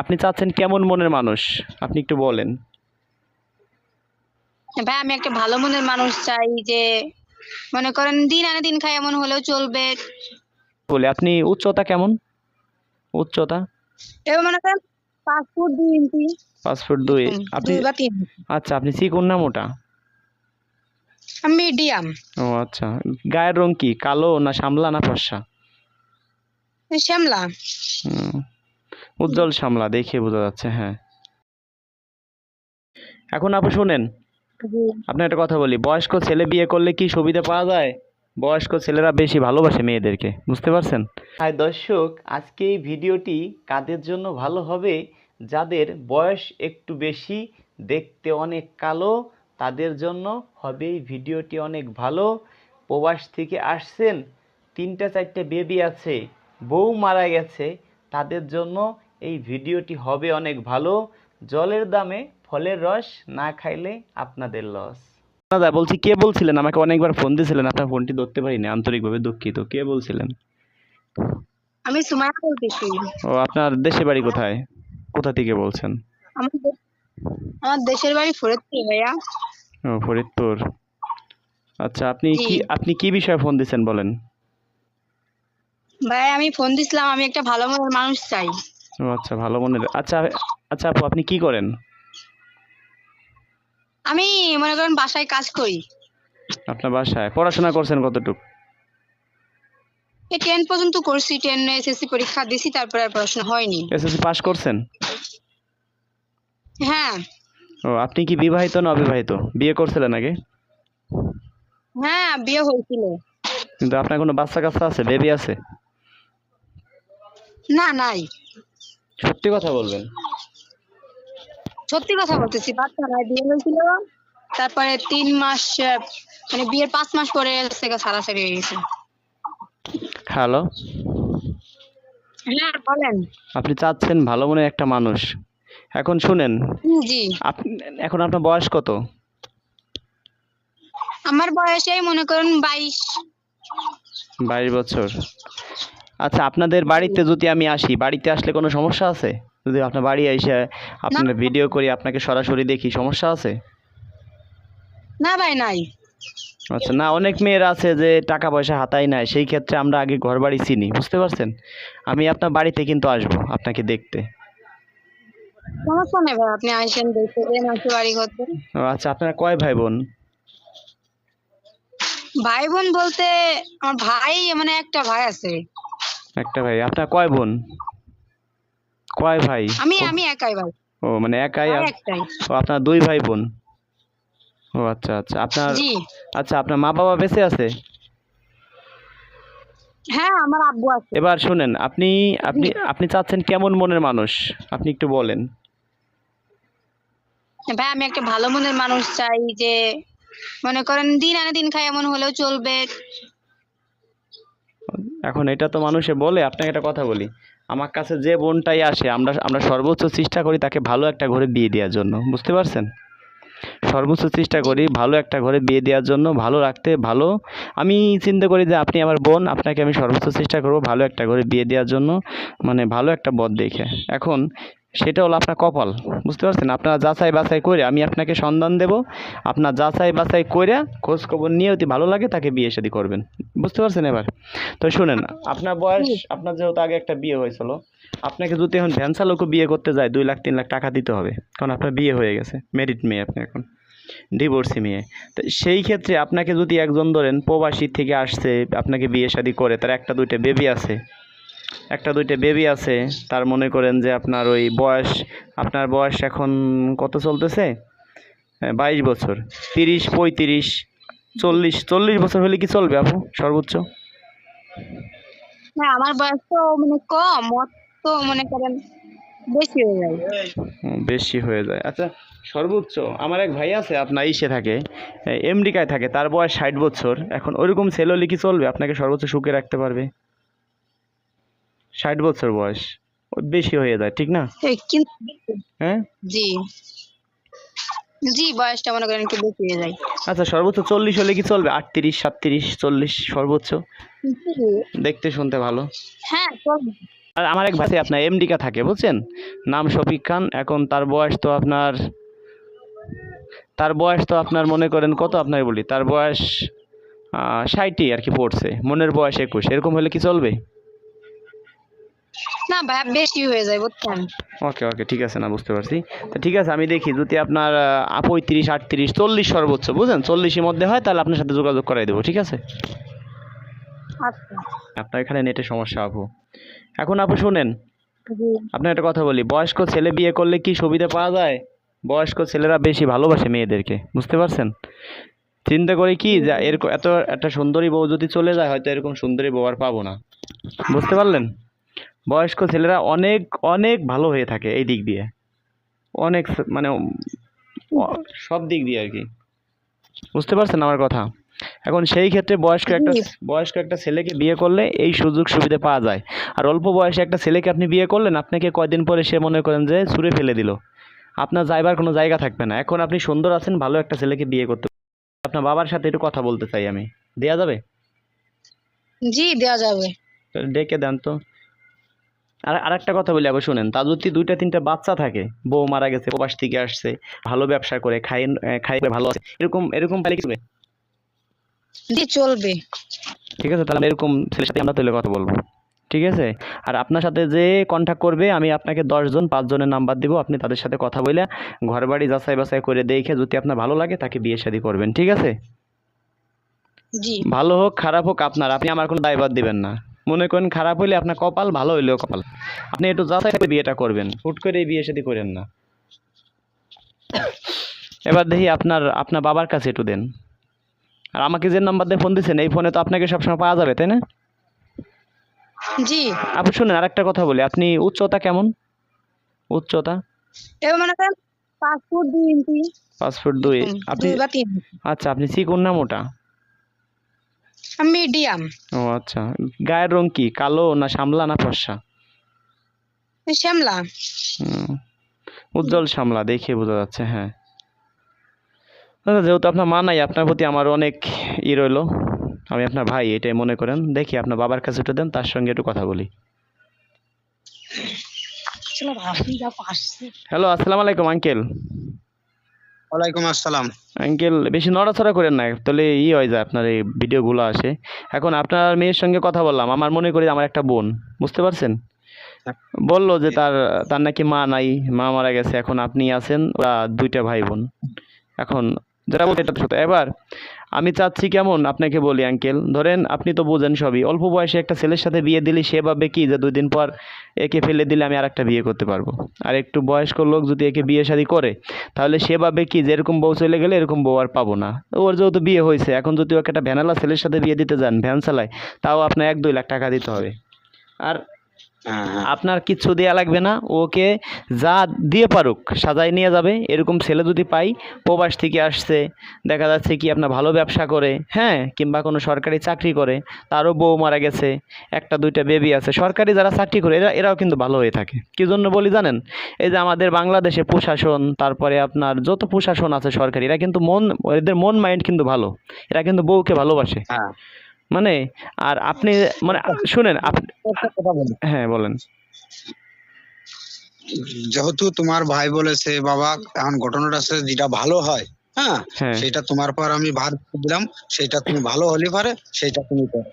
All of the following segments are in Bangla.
আপনি চাচ্ছেন কেমন মনের মানুষ? আপনি একটু বলেন। ভাই আমি একটা ভালো মনের মানুষ চাই যে মনে করেন দিন আনে দিন খাই এমন হলেও চলবে। বলে আপনি উচ্চতা কেমন? উচ্চতা? এবার মনে করেন পাঁচ ফুট দুই ইঞ্চি। পাঁচ ফুট দুই আপনি আচ্ছা আপনি চিকুন না মোটা? মিডিয়াম। ও আচ্ছা গায়ের রং কি কালো না শ্যামলা না ফর্সা? শ্যামলা। উজ্জ্বল শ্যামলা দেখে বোঝা যাচ্ছে হ্যাঁ। এখন আপু শুনেন আপনার একটা কথা বলি, বয়স্ক ছেলে বিয়ে করলে কি সুবিধা পাওয়া যায়? বয়স্ক ছেলেরা বেশি ভালোবাসে মেয়েদেরকে, বুঝতে পারছেন? হাই দর্শক, আজকে এই ভিডিওটি কাদের জন্য ভালো হবে? যাদের বয়স একটু বেশি, দেখতে অনেক কালো, তাদের জন্য হবে এই ভিডিওটি অনেক ভালো। প্রবাস থেকে আসছেন, তিনটা চারটে বেবি আছে, বউ মারা গেছে, তাদের জন্য এই ভিডিওটি হবে অনেক ভালো। জলের দামে ফলের রস না খাইলে আপনাদের লস দাদা বলছি কে বলছিলেন? আমাকে অনেকবার ফোন দিয়েছিলেন আপনার ফোনটি ধরতে পারিনি আন্তরিকভাবে দুঃখিত। কে বলছিলেন? আমি সুমাইয়া বলতেছি। ও আপনার দেশে বাড়ি কোথায়? কোথা থেকে বলছেন? আমার দেশের বাড়ি ফরিদপুর ভাইয়া। ও ফরিদপুর। আচ্ছা আপনি কি আপনি কি বিষয়ে ফোন দিয়েছেন বলেন? ভাই আমি ফোন দিছিলাম আমি একটা ভালো মনের মানুষ চাই। ও আচ্ছা ভালো মনের আচ্ছা আচ্ছা আপু আপনি কি করেন? আমি মনে করেন বাসায় কাজ করি। আপনার বাসায়? পড়াশোনা করছেন কতটুকু? এই টেন পর্যন্ত করছি টেন এসএসসি পরীক্ষা দিছি তারপরে আর পড়াশোনা হয়নি। এসএসসি পাস করছেন? হ্যাঁ। ও আপনি কি বিবাহিত না অবিবাহিত? বিয়ে করছিলেন আগে? হ্যাঁ বিয়ে হয়েছিল। কিন্তু আপনার কোনো বাচ্চা কাচ্চা আছে? বেবি আছে? না নাই। সত্যি কথা বলবেন? সত্যি কথা বলতেছি। বাচ্চা নাই বিয়ে হয়েছিল তারপরে তিন মাস মানে বিয়ের পাঁচ মাস পরে থেকে সারাসারি হয়ে গেছে। হ্যালো হ্যাঁ বলেন। আপনি চাচ্ছেন ভালো মনে একটা মানুষ। এখন শুনেন জি। আপনি এখন আপনার বয়স কত? আমার বয়স এই মনে করেন বাইশ। বাইশ বছর। আচ্ছা আপনাদের বাড়িতে যদি আমি আসি বাড়িতে আসলে কোনো সমস্যা আছে? যদি আপনার বাড়ি এসে আপনার ভিডিও করি আপনাকে সরাসরি দেখি সমস্যা আছে? না ভাই নাই। আচ্ছা না অনেক মেয়ের আছে যে টাকা পয়সা হাতায় নেয় সেই ক্ষেত্রে আমরা আগে ঘর বাড়ি চিনি বুঝতে পারছেন? আমি আপনার বাড়িতে কিন্তু আসব আপনাকে দেখতে। সমস্যা নেই ভাই আপনি আসেন দেখতে দেন আসে বাড়ি করতে আচ্ছা আপনারা কয় ভাই বোন ভাই বোন বলতে আমার ভাই মানে একটা ভাই আছে। একটা ভাই। আপনার কয় বোন? কয় ভাই? আমি আমি একাই ভাই। ও মানে একাই ও আপনার দুই ভাই বোন? ও আচ্ছা আচ্ছা। আপনার আচ্ছা আপনার মা বাবা বেঁচে আছে? হ্যাঁ আমার আব্বু আছে। এবার শুনেন আপনি আপনি আপনি চাচ্ছেন কেমন মনের মানুষ? আপনি একটু বলেন। ভাই আমি একটা ভালো মনের মানুষ চাই যে মনে করেন দিন আনে দিন খাই এমন হলেও চলবে। এখন এটা তো মানুষে বলে, আপনাকে একটা কথা বলি। আমার কাছে যে বোনটাই আসে, আমরা আমরা সর্বোচ্চ চেষ্টা করি তাকে ভালো একটা ঘরে বিয়ে দেওয়ার জন্য, বুঝতে পারছেন? সর্বোচ্চ চেষ্টা করি ভালো একটা ঘরে বিয়ে দেওয়ার জন্য, ভালো রাখতে, ভালো। আমি চিন্তা করি যে আপনি আমার বোন, আপনাকে আমি সর্বোচ্চ চেষ্টা করব ভালো একটা ঘরে বিয়ে দেওয়ার জন্য মানে ভালো একটা বদ দেখে। এখন সেটা হলো আপনার কপাল বুঝতে পারছেন? আপনারা যাচাই বাছাই করে আমি আপনাকে সন্ধান দেব। আপনার যাচাই বাছাই করে খোঁজ খবর নিয়ে যদি ভালো লাগে তাকে বিয়ে শাদী করবেন বুঝতে পারছেন এবার? তো শুনেন আপনার বয়স আপনার যেহেতু আগে একটা বিয়ে হয়েছিল আপনাকে যদি এখন ভ্যান চালকও বিয়ে করতে যায় দুই লাখ তিন লাখ টাকা দিতে হবে কারণ আপনার বিয়ে হয়ে গেছে মেরিট মেয়ে আপনি এখন ডিভোর্সি মেয়ে। তো সেই ক্ষেত্রে আপনাকে যদি একজন ধরেন প্রবাসী থেকে আসছে আপনাকে বিয়ে শাদী করে তার একটা দুইটা বেবি আছে একটা দুইটা বেবি আছে তার মনে করেন যে আপনার ওই বয়স আপনার বয়স এখন কত চলতেছে? বাইশ বছর। তিরিশ পঁয়ত্রিশ চল্লিশ চল্লিশ বছর হলে কি চলবে আপু সর্বোচ্চ? হ্যাঁ আমার বয়স তো মানে কম তো মনে করেন বেশি হয়ে যায়। বেশি হয়ে যায়। আচ্ছা সর্বোচ্চ আমার এক ভাই আছে আপনার ইসে থাকে আমেরিকায় থাকে তার বয়স ষাট বছর। এখন ওইরকম ছেলে হলে কি চলবে? আপনাকে সর্বোচ্চ সুখে রাখতে পারবে। ষাট বছর বয়স। বেশি হয়ে যায় ঠিক না? হ্যাঁ জি। জি বয়সটা মনে করেন একটু বেশি হয়ে যায়। আচ্ছা সর্বোচ্চ চল্লিশ হলে কি চলবে? আটত্রিশ সাতত্রিশ চল্লিশ সর্বোচ্চ? দেখতে শুনতে ভালো। হ্যাঁ আর আমার এক ভাই আপনার এমডিকা থাকে বুঝছেন? নাম শফিক খান এখন তার বয়স তো আপনার তার বয়স তো আপনার মনে করেন কত আপনার বলি? তার বয়স ষাটই আর কি পড়ছে মনের বয়স একুশ। এরকম হলে কি চলবে? না ভাই বেশি হয়ে যায় বুঝছেন? ওকে ওকে ঠিক আছে না বুঝতে পারছি। তো ঠিক আছে আমি দেখি যদি আপনার পঁয়ত্রিশ আটত্রিশ চল্লিশ সর্বোচ্চ বুঝলেন চল্লিশের মধ্যে হয় তাহলে আপনার সাথে যোগাযোগ করাই দেবো ঠিক আছে? আচ্ছা। আপনার এখানে নেটের সমস্যা আপু। এখন আপু শুনেন আপনার একটা কথা বলি বয়স্ক ছেলে বিয়ে করলে কি সুবিধা পাওয়া যায়? বয়স্ক ছেলেরা বেশি ভালোবাসে মেয়েদেরকে বুঝতে পারছেন? চিন্তা করে কি যে এরকম এত একটা সুন্দরী বউ যদি চলে যায় হয়তো এরকম সুন্দরী বউ আর পাবো না। বুঝতে পারলেন? বয়স্ক ছেলেরা অনেক অনেক ভালো হয়ে থাকে এই দিক দিয়ে। অনেক মানে সব দিক দিয়ে আর কি বুঝতে পারছেন আমার কথা? এখন সেই ক্ষেত্রে বয়স্ক একটা বয়স্ক একটা ছেলেকে বিয়ে করলে এই সুযোগ সুবিধা পাওয়া যায়। আর অল্প বয়সে একটা ছেলেকে আপনি বিয়ে করলেন আপনাকে কয়দিন পরে সে মনে করেন যে ছুঁড়ে ফেলে দিল। আপনার যাইবার কোনো জায়গা থাকবে না। এখন আপনি সুন্দর আছেন ভালো একটা ছেলেকে বিয়ে করতে আপনার বাবার সাথে একটু কথা বলতে চাই আমি। দেয়া যাবে? জি দেওয়া যাবে। ডেকে দেন তো। আর আরেকটা কথা বলি আবার শুনেন তা যদি দুইটা তিনটা বাচ্চা থাকে বউ মারা গেছে প্রবাস থেকে আসছে ভালো ব্যবসা করে খাই খাই ভালো আছে এরকম এরকম পাইলে কি? জি চলবে। ঠিক আছে তাহলে এরকম ছেলের সাথে আমরা তাহলে কথা বলব। ঠিক আছে? আর আপনার সাথে যে কন্ট্যাক্ট করবে আমি আপনাকে দশজন পাঁচজনের নাম্বার দিব আপনি তাদের সাথে কথা বলে ঘর বাড়ি যাচাই বাছাই করে দেখে যদি আপনার ভালো লাগে তাকে বিয়ে শাদী করবেন ঠিক আছে? জি। ভালো হোক খারাপ হোক আপনার আপনি আমার কোনো দায়ভার দিবেন না। মনে করেন খারাপ হইলে আপনার কপাল ভালো হইলেও কপাল। আপনি একটু যাচাই করে বিয়েটা করবেন। হুট করে এই বিয়ে শাদী করেন না। এবার দেখি আপনার আপনার বাবার কাছে একটু দেন। আর আমাকে যে নাম্বার দিয়ে ফোন দিচ্ছেন এই ফোনে তো আপনাকে সবসময় পাওয়া যাবে তাই না? জি। আপনি শুনেন আরেকটা কথা বলি। আপনি উচ্চতা কেমন? উচ্চতা? এবার মনে করেন পাঁচ ফুট দুই ইঞ্চি। পাঁচ ফুট দুই। আপনি আচ্ছা আপনি চিকন না মোটা? মিডিয়াম। ও আচ্ছা গায়ের রং কি কালো না শ্যামলা না ফর্সা? শ্যামলা। উজ্জ্বল শ্যামলা দেখে বোঝা যাচ্ছে হ্যাঁ। দাদা যেহেতু আপনার মা নাই আপনার প্রতি আমার অনেক ই রইল। আমি আপনার ভাই এটাই মনে করেন। দেখি আপনার বাবার কাছে একটু দেন তার সঙ্গে একটু কথা বলি। হ্যালো আসসালামু আলাইকুম আঙ্কেল। ওয়ালাইকুম আসসালাম। আঙ্কেল, বেশি নড়াচড়া করেন না, তাহলে ই হয় যায় আপনার এই ভিডিওগুলো আসে। এখন আপনার মেয়ের সঙ্গে কথা বললাম, আমার মনে করি আমার একটা বোন, বুঝতে পারছেন? বলল যে তার তার নাকি মা নাই, মা মারা গেছে, এখন আপনি আছেন, ওরা দুইটা ভাই বোন। এখন যেটা বলতে। এবার আমি চাচ্ছি কেমন? আপনাকে বলি আঙ্কেল ধরেন, আপনি তো বোঝেন সবই। অল্প বয়সে একটা ছেলের সাথে বিয়ে দিলে সে ভাবে কি যে দুই দিন পর একে ফেলে দিলে আমি আর একটা বিয়ে করতে পারব? আর একটু বয়স্ক লোক যদি একে বিয়ে শাদী করে, তাহলে সে ভাবে কি যে এরকম বউ চলে গেলে এরকম বউ আর পাবো না? ওর যেহেতু বিয়ে হয়েছে, এখন যদি ওকে একটা ভ্যানালা ছেলের সাথে বিয়ে দিতে যান, ভ্যান চালায়, তাও আপনার এক দুই লাখ টাকা দিতে হবে। আর। আপনার কিচ্ছু দেওয়া লাগবে না ওকে যা দিয়ে পারুক সাজায় নিয়ে যাবে। এরকম ছেলে যদি পাই প্রবাস থেকে আসছে দেখা যাচ্ছে কি আপনার ভালো ব্যবসা করে হ্যাঁ কিংবা কোনো সরকারি চাকরি করে তারও বউ মারা গেছে একটা দুইটা বেবি আছে। সরকারি যারা চাকরি করে এরা এরাও কিন্তু ভালো হয়ে থাকে। কী জন্য বলি জানেন? এই যে আমাদের বাংলাদেশে প্রশাসন তারপরে আপনার যত প্রশাসন আছে সরকারি এরা কিন্তু মন এদের মন মাইন্ড কিন্তু ভালো। এরা কিন্তু বউকে ভালোবাসে। হ্যাঁ। মানে আর আপনি মানে শুনেন আপনি কথা বলি। হ্যাঁ বলেন। যেহেতু তোমার ভাই বলেছে বাবা এখন ঘটনাটা আছে যেটা ভালো হয় হ্যাঁ হ্যাঁ। সেটা তোমার পর আমি ভার দিলাম সেটা তুমি ভালো হলে পারে সেটা তুমি করো।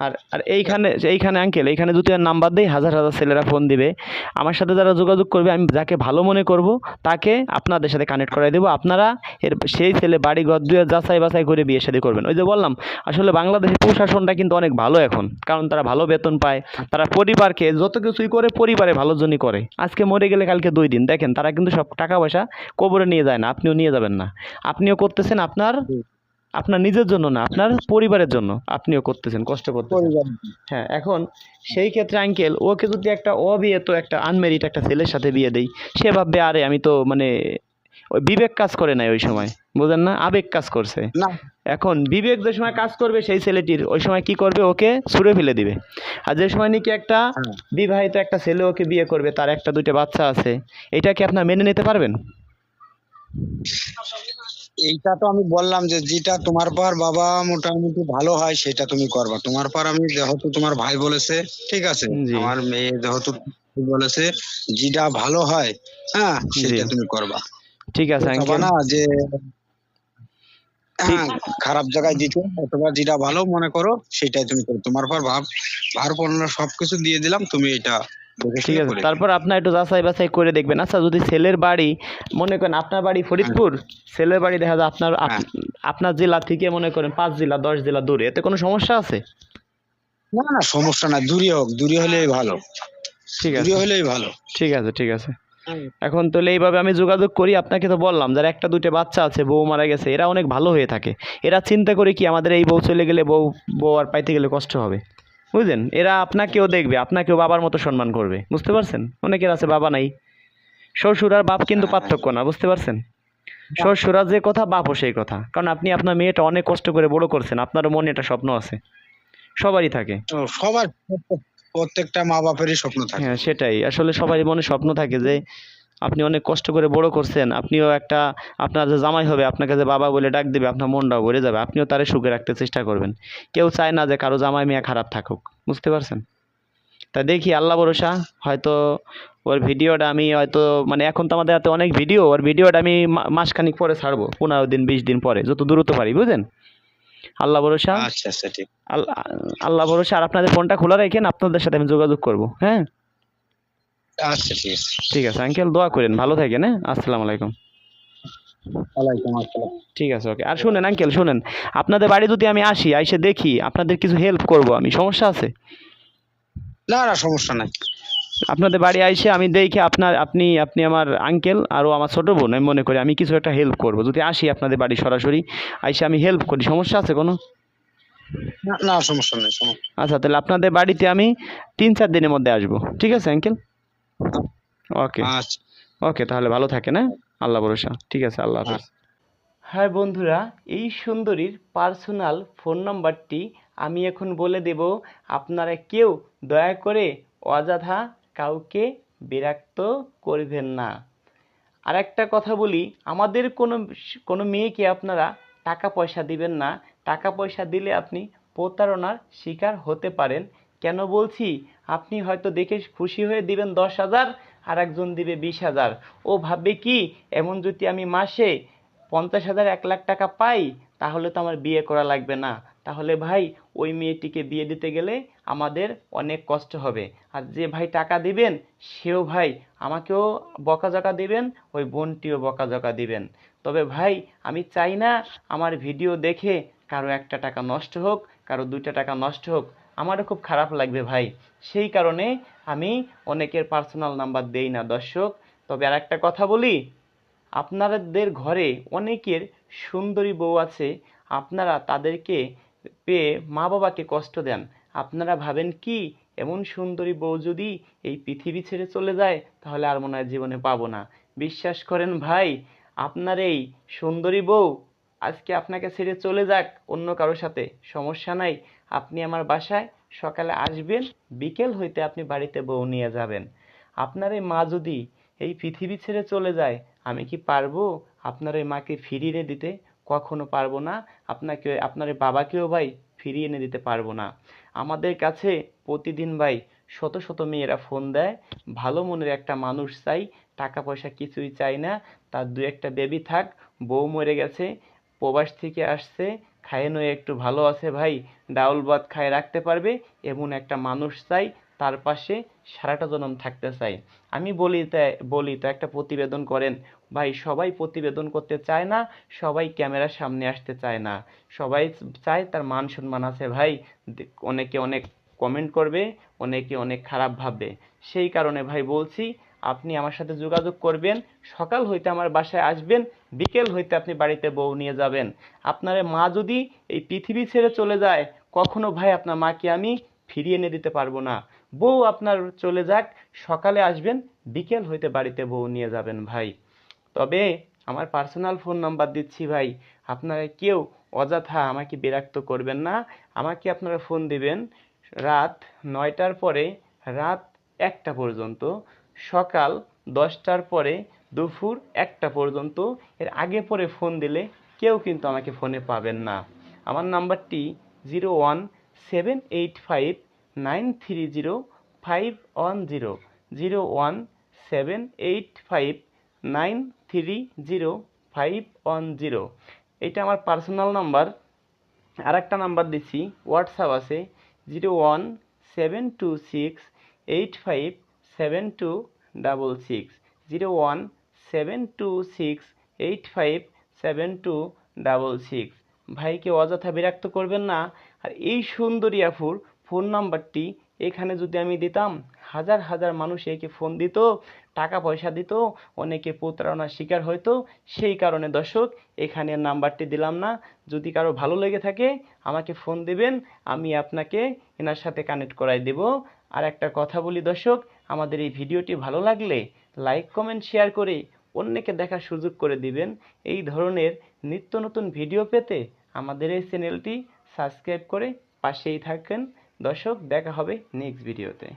আর আর এইখানে এইখানে আঙ্কেল এইখানে যদি নাম্বার দেই, হাজার হাজার ছেলেরা ফোন দিবে। আমার সাথে যারা যোগাযোগ করবে, আমি যাকে ভালো মনে করব, তাকে আপনাদের সাথে কানেক্ট করাই দেবো। আপনারা এর, সেই ছেলে বাড়ি ঘর দুয়ে যাচাই বাছাই করে বিয়ে শাদী করবেন। ওই যে বললাম, আসলে বাংলাদেশের প্রশাসনটা কিন্তু অনেক ভালো এখন। কারণ তারা ভালো বেতন পায়, তারা পরিবারকে যত কিছুই করে, পরিবারে ভালোর জন্যই করে। আজকে মরে গেলে কালকে দুই দিন। দেখেন, তারা কিন্তু সব টাকা পয়সা কবরে নিয়ে যায় না, আপনিও নিয়ে যাবেন না। আপনিও করতেছেন আপনার আপনার নিজের জন্য না আপনার পরিবারের জন্য আপনিও করতেছেন কষ্ট করতেছেন। হ্যাঁ এখন সেই ক্ষেত্রে আঙ্কেল ওকে যদি একটা অবিয়ে তো একটা আনমেরিড একটা ছেলের সাথে বিয়ে দেই সে ভাববে আরে আমি তো মানে ওই বিবেক কাজ করে নাই ওই সময়। বুঝেন না? আবেগ কাজ করছে। এখন বিবেক যে সময় কাজ করবে সেই ছেলেটির ওই সময় কি করবে? ওকে ছুঁড়ে ফেলে দিবে। আর যে সময় নাকি একটা হ্যাঁ। বিবাহিত একটা ছেলে ওকে বিয়ে করবে তার একটা দুইটা বাচ্চা আছে এটা কি আপনার মেনে নিতে পারবেন? এইটা তো আমি বললাম যে যেটা তোমার পার বাবা মোটামুটি ভালো হয় সেটা তুমি করবা। তোমার পার আমি যেহেতু তোমার ভাই বলেছে ঠিক আছে? আমার মেয়ে যেহেতু বলেছে যেটা ভালো হয় হ্যাঁ সেটা তুমি করবা। ঠিক আছে না যে হ্যাঁ খারাপ জায়গায় দিতে অথবা যেটা ভালো মনে করো সেটাই তুমি করো। তোমার পর ভাব ভার পড়ানো সবকিছু দিয়ে দিলাম তুমি এটা ঠিক আছে তারপর আপনার একটু যাচাই বাছাই করে দেখবেন। আচ্ছা যদি ছেলের বাড়ি মনে করেন আপনার বাড়ি ফরিদপুর ছেলের বাড়ি দেখা যায় আপনার হ্যাঁ। আপনার জেলা থেকে মনে করেন পাঁচ জেলা দশ জেলা দূরে এতে কোনো সমস্যা আছে? না না সমস্যা না দূরে হোক দূরে হলেই ভালো। ঠিক আছে। দূরে হলেই ভালো। ঠিক আছে ঠিক আছে। এখন তাহলে এইভাবে আমি যোগাযোগ করি আপনাকে তো বললাম যারা একটা দুটো বাচ্চা আছে বউ মারা গেছে এরা অনেক ভালো হয়ে থাকে। এরা চিন্তা করে কি আমাদের এই বউ চলে গেলে বউ বউ আর পাইতে গেলে কষ্ট হবে? বুঝলেন? এরা আপনাকেও দেখবে আপনাকেও বাবার মতো সম্মান করবে। বুঝতে পারছেন? অনেকের আছে বাবা নাই। শ্বশুর আর বাপ কিন্তু পার্থক্য না বুঝতে পারছেন? শ্বশুরা যে কথা বাপও সেই কথা। কারণ আপনি আপনার মেয়েটা অনেক কষ্ট করে বড় করছেন আপনারও মনে একটা স্বপ্ন আছে। সবারই থাকে। সবার প্রত্যেকটা মা বাপেরই স্বপ্ন থাকে। হ্যাঁ সেটাই। আসলে সবারই মনে স্বপ্ন থাকে যে আপনি অনেক কষ্ট করে বড় করছেন আপনিও একটা আপনার যে জামাই হবে আপনাকে যে বাবা বলে ডাক দেবে আপনার মনটাও ভরে যাবে আপনিও তারে সুখে রাখতে চেষ্টা করবেন। কেউ চায় না যে কারও জামাই মেয়ে খারাপ থাকুক বুঝতে পারছেন? তা দেখি আল্লাহ ভরসা হয়তো ওর ভিডিওটা আমি হয়তো মানে এখন তো আমাদের হাতে অনেক ভিডিও ওর ভিডিওটা আমি মাসখানিক পরে ছাড়বো পনেরো দিন বিশ দিন পরে যত দ্রুত পারি বুঝলেন আল্লাহ ভরসা? আচ্ছা আচ্ছা ঠিক। আল্লাহ আল্লাহ ভরসা আর আপনাদের ফোনটা খোলা রাখেন আপনাদের সাথে আমি যোগাযোগ করব হ্যাঁ? আচ্ছা ঠিক আছে। ঠিক আছে আঙ্কেল দোয়া করেন ভালো থাকেন হ্যাঁ? আসসালামু আলাইকুম। ঠিক আছে ওকে আর শুনেন আঙ্কেল শুনেন আপনাদের বাড়ি যদি আমি আসি এসে দেখি আপনাদের কিছু হেল্প করব আমি সমস্যা আছে? না না সমস্যা নাই। আপনাদের বাড়ি আইসে আমি দেখি আপনার আপনি আপনি আমার আঙ্কেল আরও আমার ছোটো বোন আমি মনে করি আমি কিছু একটা হেল্প করব। যদি আসি আপনাদের বাড়ি সরাসরি আইসে আমি হেল্প করি সমস্যা আছে কোনো? না না সমস্যা নেই আচ্ছা তাহলে আপনাদের বাড়িতে আমি তিন চার দিনের মধ্যে আসব। ঠিক আছে আঙ্কেল ওকে আচ্ছা। ওকে তাহলে ভালো থাকেন হ্যাঁ? আল্লাহ ভরসা। ঠিক আছে আল্লাহ হাফেজ। হ্যাঁ বন্ধুরা এই সুন্দরীর পার্সোনাল ফোন নাম্বারটি আমি এখন বলে দেব আপনারা কেউ দয়া করে অযথা কাউকে বিরক্ত করবেন না। আর একটা কথা বলি আমাদের কোনো কোনো মেয়েকে আপনারা টাকা পয়সা দিবেন না। টাকা পয়সা দিলে আপনি প্রতারণার শিকার হতে পারেন। কেন বলছি? আপনি হয়তো দেখে খুশি হয়ে দিবেন দশ হাজার আর একজন দিবে বিশ হাজার। ও ভাববে কি, এমন যদি আমি মাসে পঞ্চাশ হাজার, এক লাখ টাকা পাই, তাহলে তো আমার বিয়ে করা লাগবে না। তাহলে ভাই, ওই মেয়েটিকে বিয়ে দিতে গেলে আমাদের অনেক কষ্ট হবে। আর যে ভাই টাকা দিবেন, সেও ভাই আমাকেও বকাঝকা দিবেন, ওই বোনটিও বকাঝকা দিবেন। তবে ভাই, আমি চাই না আমার ভিডিও দেখে কারও একটা টাকা নষ্ট হোক, কারও দুইটা টাকা নষ্ট হোক আমারও খুব খারাপ লাগবে ভাই। সেই কারণে আমি অনেকের পার্সোনাল নাম্বার দেই না, দর্শক। তবে আর একটা কথা বলি, আপনাদের ঘরে অনেকের সুন্দরী বউ আছে, আপনারা তাদেরকে পেয়ে মা বাবাকে কষ্ট দেন। আপনারা ভাবেন কি, এমন সুন্দরী বউ যদি এই পৃথিবী ছেড়ে চলে যায়, তাহলে আর মনে হয় জীবনে পাবো না। বিশ্বাস করেন ভাই, আপনার এই সুন্দরী বউ আজকে আপনাকে ছেড়ে চলে যাক, অন্য কারোর সাথে। সমস্যা নাই। আপনি আমার বাসায় সকালে আসবেন, বিকেল হইতে আপনি বাড়িতে বউ নিয়ে যাবেন। আপনার এই মা যদি এই পৃথিবী ছেড়ে চলে যায়, আমি কি পারব? আপনার এই মাকে ফিরিয়ে দিতে? কখনো পারব না। আপনাকে, আপনার বাবাকেও ভাই ফিরিয়ে এনে দিতে পারব না। আমাদের কাছে প্রতিদিন ভাই শত শত মেয়েরা ফোন দেয়। ভালো মনের একটা মানুষ চাই। টাকা পয়সা কিছুই চাই না। তার দু একটা বেবি থাক, বউ মরে গেছে। প্রবাস থেকে আসছে, খায় নয়ে একটু ভালো আছে ভাই, ডাউল ভাত খায় রাখতে পারবে, এমন একটা মানুষ চাই, তার পাশে সারাটা জনম থাকতে চাই। আমি বলি তাই বলি তো একটা প্রতিবেদন করেন, ভাই সবাই প্রতিবেদন করতে চায় না, সবাই ক্যামেরার সামনে আসতে চায় না। সবাই চায় তার মান সম্মান আছে ভাই অনেকে অনেক কমেন্ট করবে, অনেকে অনেক খারাপ ভাববে। সেই কারণে ভাই বলছি আপনি আমার সাথে যোগাযোগ করবেন, সকাল হইতে আমার বাসায় আসবেন, বিকেল হইতে আপনি বাড়িতে বউ নিয়ে যাবেন। আপনার মা যদি এই পৃথিবী ছেড়ে চলে যায়, কখনো ভাই আপনার মাকে আমি ফিরিয়ে এনে দিতে পারব না। বউ আপনার চলে যাক, সকালে আসবেন, বিকেল হইতে বাড়িতে বউ নিয়ে যাবেন ভাই। তবে আমার পার্সোনাল ফোন নাম্বার দিচ্ছি ভাই। আপনারা কেউ অযথা আমাকে বিরক্ত করবেন না। আমাকে আপনারা ফোন দিবেন রাত নয়টার পরে, রাত একটা পর্যন্ত। সকাল দশটার পরে দুপুর একটা পর্যন্ত। এর আগে পরে ফোন দিলে কেউ কিন্তু আমাকে ফোনে পাবেন না। আমার নাম্বারটি zero one seven eight five nine three zero five one zero. Zero one seven eight five nine three zero five one zero. এটা আমার পার্সোনাল নাম্বার। আর একটা নাম্বার দিচ্ছি, হোয়াটসঅ্যাপ আছে, zero one seven two six eight five seven two double six zero one seven two six eight five seven two double six ভাইকে অযথা বিরক্ত করবেন না। আর এই সুন্দরী আফুর ফোন নাম্বারটি এখানে যদি আমি দিতাম, হাজার হাজার মানুষ একে ফোন দিত টাকা পয়সা দিত, অনেকে প্রতারণার শিকার হয়তো সেই কারণে দর্শক, এখানে নাম্বারটি দিলাম না। যদি কারও ভালো লেগে থাকে, আমাকে ফোন দিবেন, আমি আপনাকে এনার সাথে কানেক্ট করাই দেব। আর একটা কথা বলি দর্শক আমাদের এই ভিডিওটি ভালো লাগলে লাইক, কমেন্ট, শেয়ার করে অন্যকে দেখার সুযোগ করে দিবেন। এই ধরনের নিত্য নতুন ভিডিও পেতে আমাদের এই চ্যানেলটি সাবস্ক্রাইব করে পাশেই থাকবেন। দর্শক, দেখা হবে নেক্সট ভিডিওতে